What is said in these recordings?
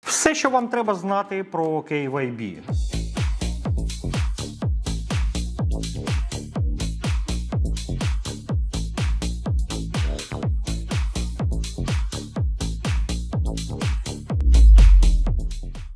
Все, що вам треба знати про KYB.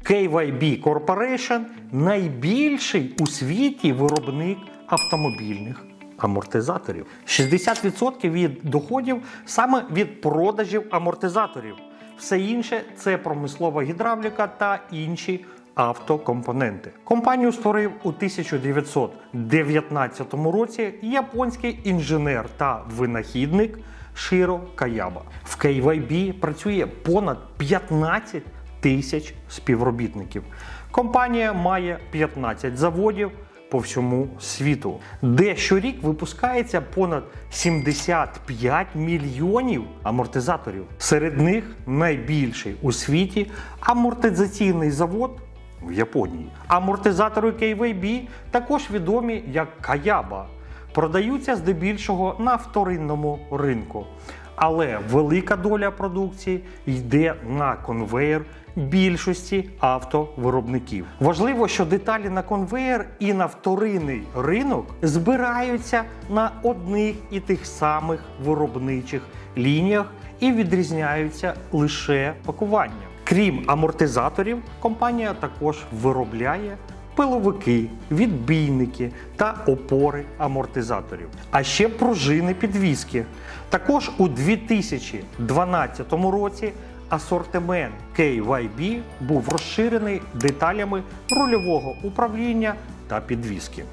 KYB Corporation найбільший у світі виробник автомобільних амортизаторів. 60% від доходів саме від продажів амортизаторів. Все інше це промислова гідравліка та інші автокомпоненти. Компанію створив у 1919 році японський інженер та винахідник Широ Каяба. В KYB працює понад 15 тисяч співробітників. Компанія має 15 заводів по всьому світу, де щорік випускається понад 75 мільйонів амортизаторів. Серед них найбільший у світі амортизаційний завод в Японії. Амортизатори KVB також відомі як Каяба. Продаються здебільшого на вторинному ринку. Але велика доля продукції йде на конвеєр більшості автовиробників. Важливо, що деталі на конвеєр і на вторинний ринок збираються на одних і тих самих виробничих лініях і відрізняються лише пакуванням. Крім амортизаторів, компанія також виробляє пиловики, відбійники та опори амортизаторів, а ще пружини підвіски. Також у 2012 році асортимент KYB був розширений деталями рульового управління та підвіски.